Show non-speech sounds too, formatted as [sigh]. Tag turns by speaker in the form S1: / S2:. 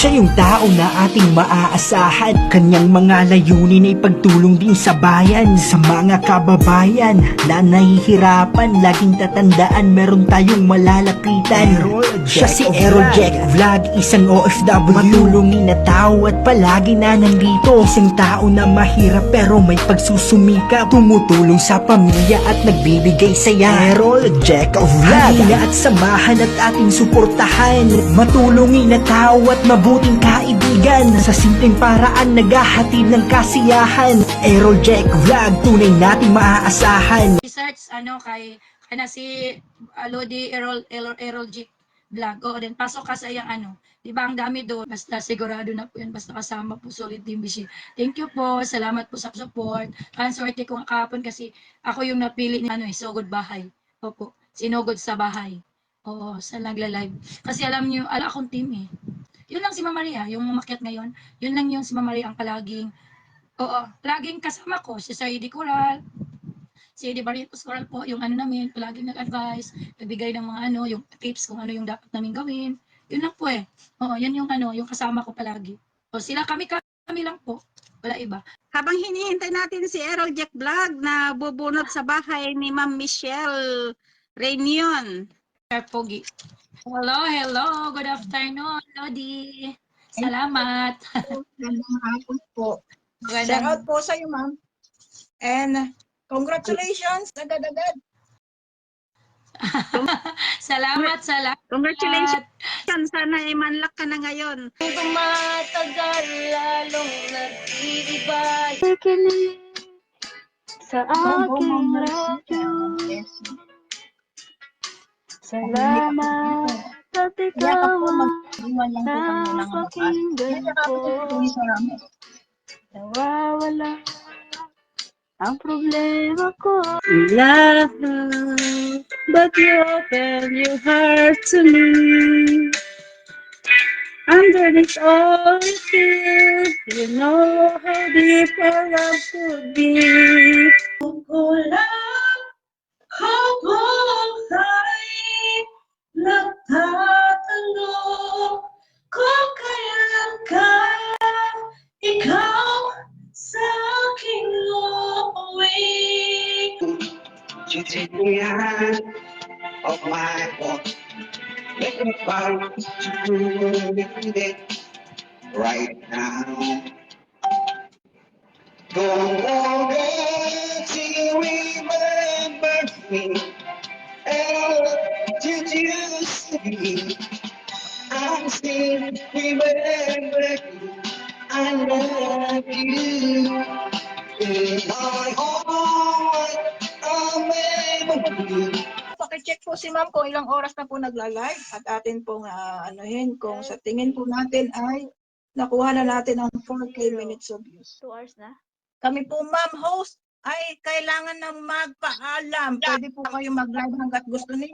S1: Siya yung tao na ating maaasahan. Kanyang mga layunin ay pagtulong din sa bayan Sa mga kababayan na nahihirapan. Laging tatandaan meron tayong malalapitan. Siya si Aero Jack Vlog, isang OFW Matulungin na tao at palagi na nandito. Isang tao na mahirap pero may pagsusumikap Tumutulong sa pamilya at nagbibigay saya. Aero Jack Vlog Halina at samahan at ating suportahan. Matulungin na tao at mabuting kaibigan Sa simpleng paraan naghahatid ng kasiyahan Aero Jack Vlog, tunay nating maaasahan
S2: research ano kay kana si uh, Lodi Errol Errol, Errol G vlog. O, then pasok ka sa iyang ano. Di ba ang dami doon? Basta sigurado na po yan. Basta kasama po solid team Bishi. Thank you po. Salamat po sa support. Ang swerte ko kahapon kasi ako yung napili ni ano eh, Sugod Bahay. Opo. Sinugod sa bahay. Oo, sa nagla-live. Kasi alam niyo, ala akong team eh. Yun lang si Mama Maria, yung umakyat ngayon. Yun lang yung si Mama Maria ang palaging, oo, laging kasama ko. Si Sir Eddie Coral, si Eddie Barrientos Coral po, yung ano namin, palaging nag-advise, nagbigay ng mga ano, yung tips kung ano yung dapat namin gawin. Yun lang po eh. Oo, yan yung ano, yung kasama ko palagi. O sila kami kami lang po. Wala iba.
S3: Habang hinihintay natin si Errol Jack Vlog na bubunot sa bahay ni Ma'am Michelle Reunion.
S2: Sir Pogi. Hello, hello. Good afternoon, Lodi. Salamat.
S4: Magandang hapon po. Shout out po sa iyo, ma'am. And congratulations, agad-agad. [laughs]
S2: salamat, salamat.
S3: Congratulations. Sana ay manlak ka na ngayon.
S2: Tumatagal lalong nag-iibay.
S5: sa aking
S4: Ma'am
S5: radyo. Salamat at ikaw ang napakinggan ko. Nawawala ang problema ko. Love, love, but you open your heart to me. Underneath all you feel, you know how deep our love could be.
S4: Aking uuwi.
S6: You take me out of my walk. Make me find you right now. Till you remember me. And all that you be. I'm still remembering.
S4: Pakicheck po si ma'am kung ilang oras na po nagla-live at atin pong ah, anuhin kung sa tingin po natin ay nakuha na natin ang 4K minutes of views.
S5: Two hours na?
S4: Kami po ma'am host ay kailangan na magpaalam. Pwede po kayo mag-live hanggat gusto niyo.